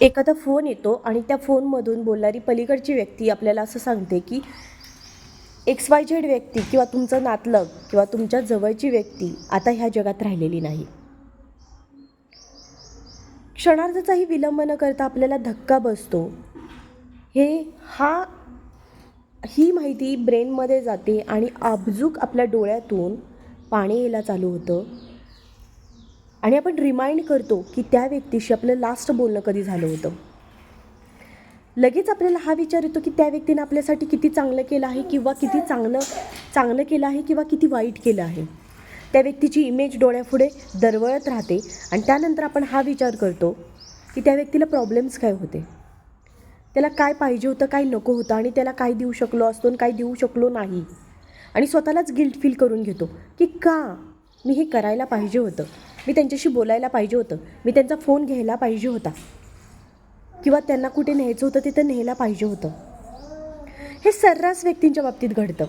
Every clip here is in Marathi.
एखादा फोन येतो आणि त्या फोनमधून बोलणारी पलीकडची व्यक्ती आपल्याला असं सांगते की एक्स वाय झेड व्यक्ती किंवा तुमचं नातलग किंवा तुमच्या जवळची व्यक्ती आता ह्या जगात राहिलेली नाही. क्षणार्धाचाही विलंब न करता आपल्याला धक्का बसतो. हे हा ही माहिती ब्रेनमध्ये जाते आणि आपजूक आपल्या डोळ्यातून पाणी यायला चालू होतं. आणि आपण रिमाइंड करतो की त्या व्यक्तीशी आपलं लास्ट बोलणं कधी झालं होतं. लगेच आपल्याला हा विचार येतो की त्या व्यक्तीने आपल्यासाठी किती चांगलं केलं आहे किंवा किती चांगलं चांगलं केलं आहे किंवा किती वाईट केलं आहे. त्या व्यक्तीची इमेज डोळ्यापुढे दरवळत राहते आणि त्यानंतर आपण हा विचार करतो की त्या व्यक्तीला प्रॉब्लेम्स काय होते? त्याला काय पाहिजे होतं काय नको होतं आणि त्याला काय देऊ शकलो असतो आणि काय देऊ शकलो नाही. आणि स्वतःलाच गिल्ट फील करून घेतो की का मी हे करायला पाहिजे होतं? मी त्यांच्याशी बोलायला पाहिजे होतं. मी त्यांचा फोन घ्यायला पाहिजे होता. किंवा त्यांना कुठे न्यायचं होतं तिथं न्यायला पाहिजे होतं. हे सर्रास व्यक्तींच्या बाबतीत घडतं.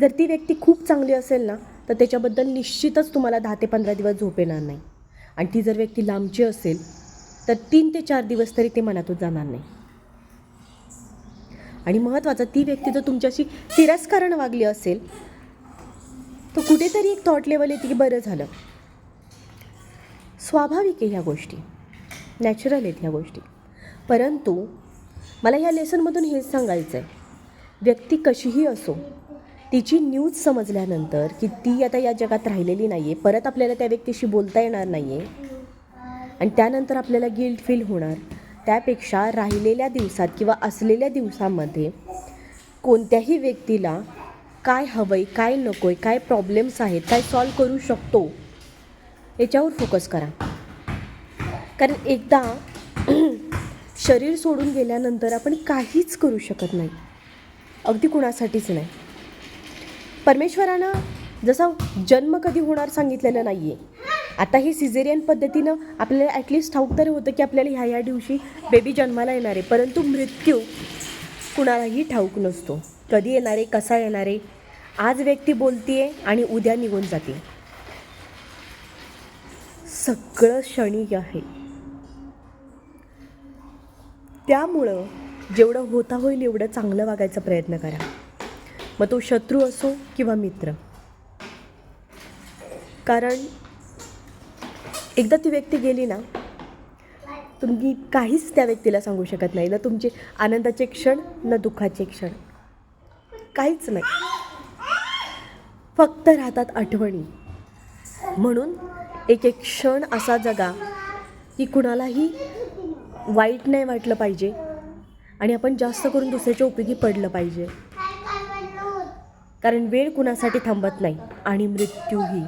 जर ती व्यक्ती खूप चांगली असेल ना तर त्याच्याबद्दल निश्चितच तुम्हाला दहा ते पंधरा दिवस झोप येणार नाही. आणि ती जर व्यक्ती लांबची असेल तर तीन ते चार दिवस तरी ते मनातून जाणार नाही. आणि महत्त्वाचं ती व्यक्ती जर तुमच्याशी तिरस्कारण वागली असेल तर कुठेतरी एक थॉट लेवल येते की बरं झालं. स्वाभाविक आहे ह्या गोष्टी. नॅचरल आहेत ह्या गोष्टी. परंतु मला ह्या लेसनमधून हेच सांगायचं आहे व्यक्ती कशीही असो तिची न्यूज समजल्यानंतर की ती आता या जगात राहिलेली नाही आहे परत आपल्याला त्या व्यक्तीशी बोलता येणार नाही आहे आणि त्यानंतर आपल्याला गिल्ट फील होणार. त्यापेक्षा राहिलेल्या दिवसात किंवा असलेल्या दिवसामध्ये कोणत्याही व्यक्तीला काय हवं आहे काय नको आहे काय प्रॉब्लेम्स आहेत काय सॉल्व करू शकतो याच्यावर फोकस करा. कारण एकदा शरीर सोडून गेल्यानंतर आपण काहीच करू शकत नाही. अगदी कुणासाठीच नाही. परमेश्वरानं जसा जन्म कधी होणार सांगितलेलं नाही आहे आता हे सिझेरियन पद्धतीनं आपल्याला ॲटलिस्ट ठाऊक तरी होतं की आपल्याला ह्या ह्या दिवशी बेबी जन्माला येणार आहे. परंतु मृत्यू कुणालाही ठाऊक नसतो. कधी येणार आहे कसा येणार आहे? आज व्यक्ती बोलतीये आणि उद्या निघून जाते सगळं क्षणिक आहे. त्यामुळं जेवढं होता होईल एवढं चांगलं वागायचा प्रयत्न करा. मग तो शत्रू असो किंवा मित्र. कारण एकदा ती व्यक्ती गेली ना तुम्ही काहीच त्या व्यक्तीला सांगू शकत नाही. ना तुमचे आनंदाचे क्षण ना दुःखाचे क्षण. काहीच नाही. फक्त राहतात आठवणी. म्हणून एक एक क्षण असा जगा की कुणालाही वाईट नाही वाटलं पाहिजे. आणि आपण जास्त करून दुसऱ्याच्या उपयोगी पडलं पाहिजे. कारण वेळ कुणासाठी थांबत नाही आणि मृत्यूही.